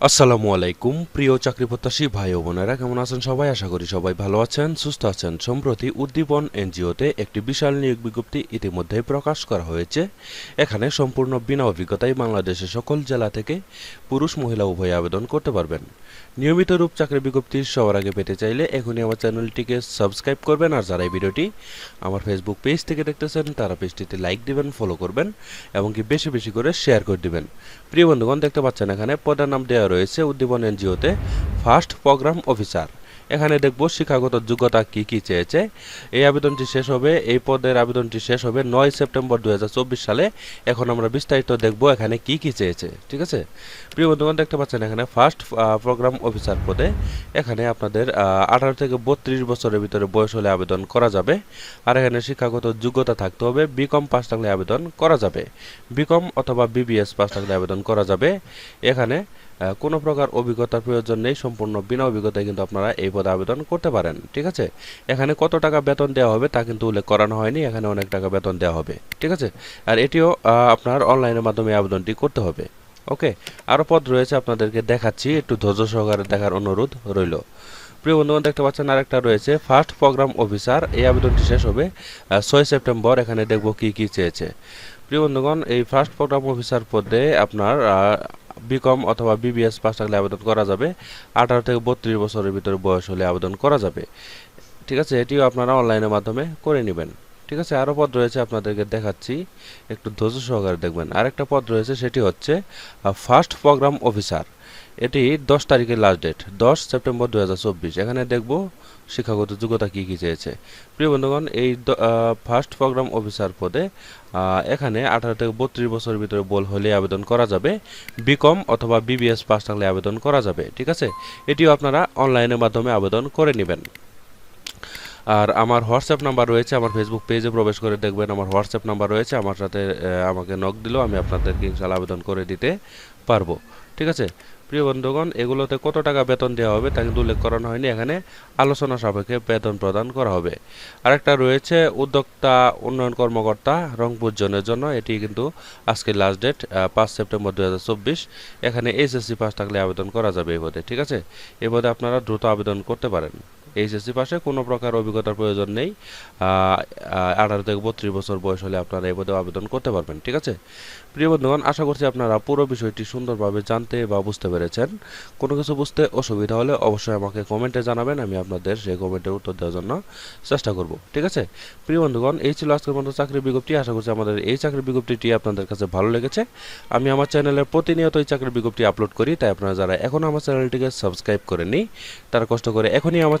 আসসালামু আলাইকুম, প্রিয় চাকরি প্রত্যাশী ভাই ও বোনেরা, কেমন আছেন সবাই? আশা করি সবাই ভালো আছেন, সুস্থ আছেন। সম্প্রতি উদ্দীপন এনজিওতে একটি বিশাল নিয়োগ বিজ্ঞপ্তি ইতিমধ্যেই প্রকাশ করা হয়েছে। এখানে সম্পূর্ণ বিনা অভিজ্ঞতায় বাংলাদেশের সকল জেলা থেকে পুরুষ, মহিলা, উভয়ে আবেদন করতে পারবেন। নিয়মিত রূপ চাকরি বিজ্ঞপ্তি সবার আগে পেতে চাইলে এখনই আমার চ্যানেলটিকে সাবস্ক্রাইব করবেন, আর যারা এই ভিডিওটি আমার ফেসবুক পেজ থেকে দেখতেছেন, তারা পেজটিতে লাইক দিবেন, ফলো করবেন, এবং কি বেশি বেশি করে শেয়ার করে দিবেন। প্রিয় বন্ধুগণ, দেখতে পাচ্ছেন এখানে পদের নাম দেওয়া রয়েছে উদ্দীপন এনজিওতে ফার্স্ট প্রোগ্রাম অফিসার। এখানে দেখব শিক্ষাগত যোগ্যতা কি কি চেয়েছে। এই আবেদনটি শেষ হবে, এই পদের আবেদনটি শেষ হবে নয় সেপ্টেম্বর দুহাজার চব্বিশ সালে। এখন আমরা বিস্তারিত দেখব এখানে কি কি চেয়েছে, ঠিক আছে? প্রিয় বন্ধুগণ, দেখতে পাচ্ছেন এখানে ফার্স্ট প্রোগ্রাম অফিসার পদে। এখানে আপনাদের আঠারো থেকে বত্রিশ বছরের ভিতরে বয়স হলে আবেদন করা যাবে। আর এখানে শিক্ষাগত যোগ্যতা থাকতে হবে, বিকম পাস থাকলে আবেদন করা যাবে। বিকম অথবা বিবিএস পাস থাকলে আবেদন করা যাবে। এখানে কোনো প্রকার অভিজ্ঞতার প্রয়োজন নেই, সম্পূর্ণ বিনা অভিজ্ঞতায় কিন্তু আপনারা এই পদে আবেদন করতে পারেন, ঠিক আছে? এখানে কত টাকা বেতন দেওয়া হবে তা কিন্তু উল্লেখ করানো হয়নি, এখানে অনেক টাকা বেতন দেওয়া হবে, ঠিক আছে? আর এটিও আপনার অনলাইনের মাধ্যমে আবেদনটি করতে হবে, ওকে? আরও পদ রয়েছে আপনাদেরকে দেখাচ্ছি, একটু ধৈর্য সহকারে দেখার অনুরোধ রইল। প্রিয় বন্ধুগণ, দেখতে পাচ্ছেন আরেকটা রয়েছে, ফার্স্ট প্রোগ্রাম অফিসার, এই আবেদনটি শেষ হবে ছয় সেপ্টেম্বর, এখানে দেখব কি কি চেয়েছে। প্রিয় বন্ধুগণ, এই ফার্স্ট প্রোগ্রাম অফিসার পদে আপনার বিকম অথবা বিবিএস পাস থাকলে আবেদন করা যাবে। আঠারো থেকে বত্রিশ বছরের ভিতরে বয়স হলে আবেদন করা যাবে। ঠিক আছে, এটিও আপনারা অনলাইনের মাধ্যমে করে নেবেন। ঠিক আছে, আরও পদ রয়েছে আপনাদেরকে দেখাচ্ছি। একটু ধৈর্য সহকারে দেখবেন। আরেকটা পদ রয়েছে, সেটি হচ্ছে ফার্স্ট প্রোগ্রাম অফিসার। এটি দশ তারিখের লাস্ট ডেট, দশ সেপ্টেম্বর দুই হাজার চব্বিশ। এখানে দেখব শিক্ষাগত যোগ্যতা কী কী চেয়েছে? প্রিয় বন্ধুগণ, এই ফার্স্ট প্রোগ্রাম অফিসার পদে এখানে আঠারো থেকে বত্রিশ বছরের ভিতরে বল হলে আবেদন করা যাবে। বিকম অথবা বিবিএস পাস থাকলে আবেদন করা যাবে, ঠিক আছে? এটিও আপনারা অনলাইনের মাধ্যমে আবেদন করে নেবেন। আর আমার হোয়াটসঅ্যাপ নাম্বার রয়েছে, আমার ফেসবুক পেজে প্রবেশ করে দেখবেন, আমার হোয়াটসঅ্যাপ নাম্বার রয়েছে, আমার সাথে আমাকে নক দিলেও আমি আপনাদেরকে ইনশাল্লাহ আবেদন করে দিতে পারব, ঠিক আছে? প্রিয় বন্ধুগণ, এগুলোতে কত টাকা বেতন দেওয়া হবে তা কিন্তু উল্লেখ করানো হয়নি। এখানে আলোচনা সাপেক্ষে বেতন প্রদান করা হবে। আরেকটা রয়েছে উদ্যোক্তা উন্নয়ন কর্মকর্তা রংপুর জোনের জন্য। এটি কিন্তু আজকে লাস্ট ডেট পাঁচ সেপ্টেম্বর দুই হাজার চব্বিশ। এখানে এইচএসসি পাস থাকলে আবেদন করা যাবে এই পদে, ঠিক আছে? এই পদে আপনারা দ্রুত আবেদন করতে পারেন। এইচএসসি পাশে কোনো প্রকার অভিজ্ঞতার প্রয়োজন নেই। আঠারো থেকে বত্রিশ বছর বয়স হলে আপনারা এই পদে আবেদন করতে পারবেন, ঠিক আছে? প্রিয় বন্ধুগণ, আশা করছি আপনারা পুরো বিষয়টি সুন্দরভাবে জানতে বা বুঝতে পেরেছেন। কোনো কিছু বুঝতে অসুবিধা হলে অবশ্যই আমাকে কমেন্টে জানাবেন, আমি আপনাদের সেই কমেন্টের উত্তর দেওয়ার জন্য চেষ্টা করব, ঠিক আছে? প্রিয় বন্ধুগণ, এই ছিল আজকের মতো চাকরির বিজ্ঞপ্তি। আশা করছি আমাদের এই চাকরির বিজ্ঞপ্তিটি আপনাদের কাছে ভালো লেগেছে। আমি আমার চ্যানেলে প্রতিনিয়ত এই চাকরির বিজ্ঞপ্তি আপলোড করি, তাই আপনারা যারা এখনও আমার চ্যানেলটিকে সাবস্ক্রাইব করেননি, তারা কষ্ট করে এখনই আমার